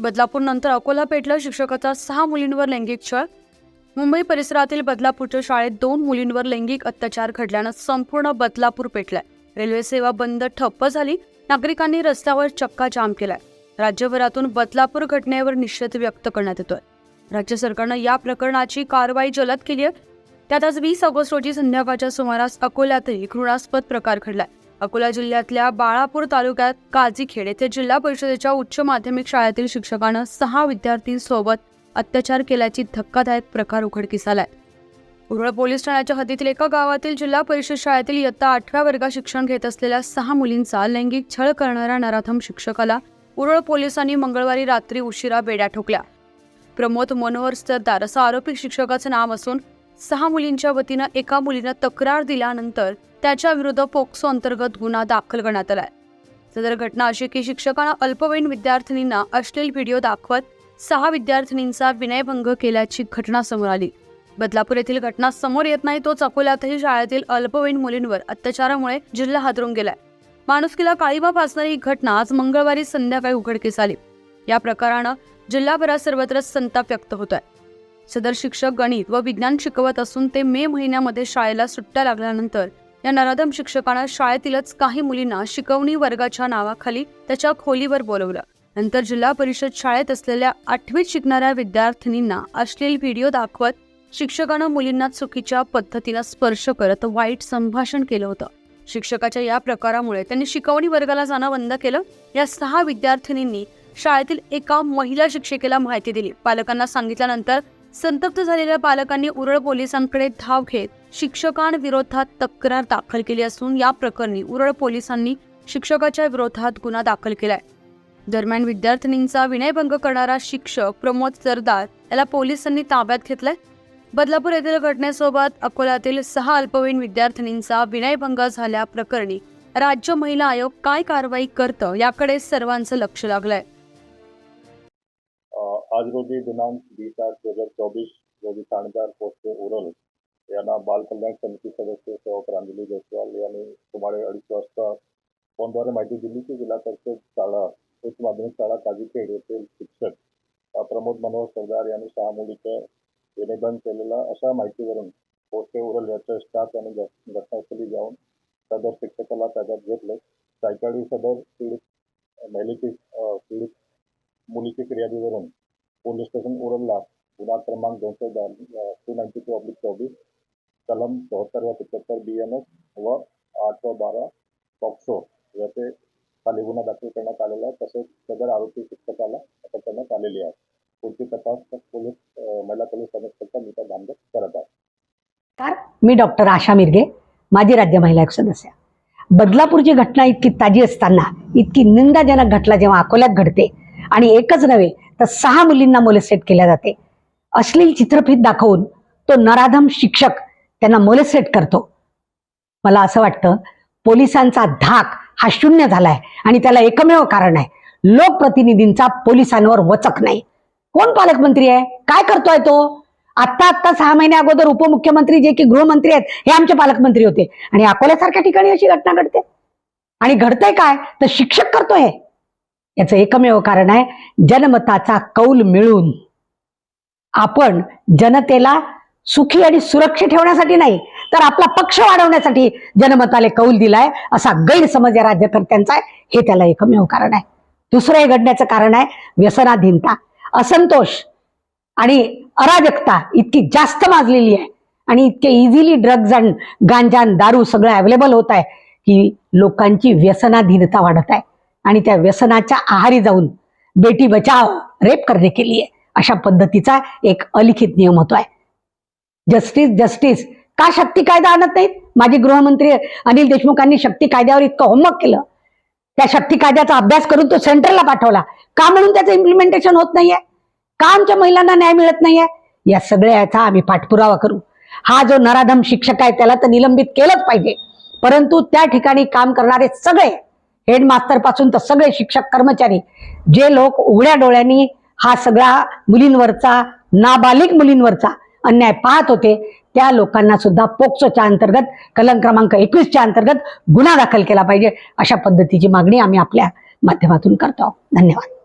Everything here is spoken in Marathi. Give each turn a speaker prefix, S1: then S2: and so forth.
S1: बदलापूर नंतर अकोला पेठला शिक्षकाचा सहा मुलींवर लैंगिक छळ. मुंबई परिसरातील बदलापूरच्या शाळेत दोन मुलींवर लैंगिक अत्याचार घडल्यानं संपूर्ण बदलापूर पेटलाय. रेल्वे सेवा बंद ठप्प झाली. नागरिकांनी रस्त्यावर चक्का जाम केलाय. राज्यभरातून बदलापूर घटनेवर निषेध व्यक्त करण्यात येतोय. राज्य सरकारनं या प्रकरणाची कारवाई जलद केली आहे त्यात आज वीस ऑगस्ट रोजी संध्याकाळच्या सुमारास अकोल्यातही घृणास्पद प्रकार घडलाय. अकोला जिल्ह्यातल्या बाळापूर तालुक्यात काझीखेड येथे जिल्हा परिषदेच्या उच्च माध्यमिक शाळेतील शिक्षकानं सहा विद्यार्थ्यांसोबत अत्याचार केल्याची धक्कादायक प्रकार उघडकीस आलाय. उरळ पोलीस ठाण्याच्या हद्दीतील एका गावातील जिल्हा परिषद शाळेतील इयत्ता आठव्या वर्गात शिक्षण घेत असलेल्या सहा मुलींचा लैंगिक छळ करणाऱ्या नराधम शिक्षकाला उरळ पोलिसांनी मंगळवारी रात्री उशिरा बेड्या ठोकल्या. प्रमोद मनोहर सरदार असं आरोपी शिक्षकाचं नाव असून सहा मुलींच्या वतीनं एका मुलीनं तक्रार दिल्यानंतर त्याच्या विरुद्ध पोक्सो अंतर्गत गुन्हा दाखल करण्यात आलाय. सदर घटना अशी की शिक्षकानं अल्पवयीन विद्यार्थिनींना अश्लील व्हिडिओ दाखवत सहा विद्यार्थिनींचा विनयभंग केल्याची घटना समोर आली. बदलापूर येथील घटना समोर येत नाही तोच अकोल्यातही शाळेतील अल्पवयीन मुलींवर अत्याचारामुळे जिल्हा हादरून गेलाय. माणुसकीला काळीमा फासणारी ही घटना आज मंगळवारी संध्याकाळी उघडकीस आली. या प्रकारानं जिल्हाभरात सर्वत्र संताप व्यक्त होत आहे सदर शिक्षक गणित व विज्ञान शिकवत असून ते मे महिन्यामध्ये शाळेला सुट्ट्या लागल्यानंतर या नराधम शिक्षकानं शाळेतीलच काही मुलींना शिकवणी वर्गाच्या नावाखाली त्याच्या खोलीवर बोलवलं. नंतर जिल्हा परिषद शाळेत असलेल्या आठवीत शिकणाऱ्या विद्यार्थिनींना अश्लील व्हिडिओ दाखवत शिक्षकानं मुलींना चुकीच्या पद्धतीनं स्पर्श करत वाईट संभाषण केलं होतं. शिक्षकाच्या या प्रकारामुळे त्यांनी शिकवणी वर्गाला जाणं बंद केलं. या सहा विद्यार्थिनींनी शाळेतील एका महिला शिक्षिकेला माहिती दिली. पालकांना सांगितल्यानंतर संतप्त झालेल्या पालकांनी उरळ पोलिसांकडे धाव घेत शिक्षकांविरोधात तक्रार दाखल केली असून या प्रकरणी उरळ पोलिसांनी शिक्षकाच्या विरोधात गुन्हा दाखल केलाय. दरम्यान विद्यार्थिनींचा विनयभंग करणारा शिक्षक प्रमोद सरदार याला पोलिसांनी ताब्यात घेतलाय. बदलापूर येथील घटनेसोबत अकोल्यातील सहा अल्पवयीन विद्यार्थिनींचा विनयभंग झाल्या प्रकरणी राज्य महिला आयोग काय कारवाई करतं याकडे सर्वांचं लक्ष लागलंय.
S2: आज रोजी दिनांक वीस आठ दोन हजार चोवीस रोजी ठाणेदार पोस्टे उरल यांना बाल कल्याण समिती सदस्य सेवा प्रांजली जयस्वाल यांनी सुमारे अडीच वाजता फोनद्वारे माहिती दिली की जिल्हा परिषद शाळा उच्च माध्यमिक शाळा काजीखेड येथील शिक्षक प्रमोद मनोहर सरदार यांनी सहा मुलीचं विनयभंग केलेला अशा माहितीवरून पोस्टे उरल याच्या स्टाफ यांनी घटनास्थळी जाऊन सदर शिक्षकाला ताब्यात घेतले. सायकाळी सदर पीडित महिलेची पीडित मुलीची फिर्यादीवरून पोलीस स्टेशन उरलला गुन्हा क्रमांक दोनशे टू नाईन्टी टू अब्लिक चोवीस कलम चौहत्तर व पिछहत्तर बी एन एस व आठ व बारा पॉक्सो याचे खाली गुन्हा दाखल करण्यात आलेला आहे. तसेच सदर आरोपी शिक्षकाला अटक करण्यात आलेली आहे. पुढची तपास पोलीस महिला पोलीस कमिशनरचा मीटर धामदे करत आहे
S3: मी डॉक्टर आशा मिरगे माजी राज्य महिला आयोग सदस्य. बदलापूरची घटना इतकी ताजी असताना इतकी निंदाजनक घटना जेव्हा अकोल्यात घडते आणि एकच नव्हे तर सहा मुलींना मोलेसेट केल्या जाते. अश्लील चित्रफित दाखवून तो नराधम शिक्षक त्यांना मोलेसेट करतो. मला असं वाटतं पोलिसांचा धाक हा शून्य झालाय आणि त्याला एकमेव कारण आहे. लोकप्रतिनिधींचा पोलिसांवर वचक नाही. कोण पालकमंत्री आहे? काय करतोय तो? आत्ता आत्ता सहा महिने अगोदर उपमुख्यमंत्री जे की गृहमंत्री आहेत हे आमचे पालकमंत्री होते. आणि अकोल्यासारख्या ठिकाणी अशी घटना घडते. आणि घडतंय काय? तर शिक्षक करतोय याचं एकमेव कारण आहे जनमताचा कौल मिळून. आपण जनतेला सुखी आणि सुरक्षित ठेवण्यासाठी नाही तर आपला पक्ष वाढवण्यासाठी जनमताले कौल दिलाय असा गैरसमज या राज्यकर्त्यांचा आहे. हे त्याला एकमेव कारण आहे. दुसरं हे घडण्याचं कारण आहे व्यसनाधीनता. असंतोष आणि अराजकता इतकी जास्त माजलेली आहे आणि इतके इझिली ड्रग्ज अँड गांजा दारू सगळं अवेलेबल होत आहे की लोकांची व्यसनाधीनता वाढत आहे. आणि त्या व्यसनाच्या आहारी जाऊन बेटी बचाव रेप करणे केली आहे. अशा पद्धतीचा एक अलिखित नियम होतोय जस्टिस जस्टिस का शक्ती कायदा आणत नाहीत? माजी गृहमंत्री अनिल देशमुखांनी शक्ती कायद्यावर इतकं होमवर्क केलं. त्या शक्ती कायद्याचा अभ्यास करून तो सेंटरला पाठवला. का म्हणून त्याचं इम्प्लिमेंटेशन होत नाहीये? का आमच्या महिलांना न्याय मिळत नाहीये? या सगळ्याचा आम्ही पाठपुरावा करू. हा जो नराधम शिक्षक आहे त्याला तर निलंबित केलंच पाहिजे. परंतु त्या ठिकाणी काम करणारे सगळे हेडमास्तरपासून तर सगळे शिक्षक कर्मचारी जे लोक उघड्या डोळ्यांनी हा सगळा मुलींवरचा नाबालिक मुलींवरचा अन्याय पाहत होते त्या लोकांना सुद्धा पोक्सोच्या अंतर्गत कलम क्रमांक एकवीसच्या अंतर्गत गुन्हा दाखल केला पाहिजे अशा पद्धतीची मागणी आम्ही आपल्या माध्यमातून करतो आहोत. धन्यवाद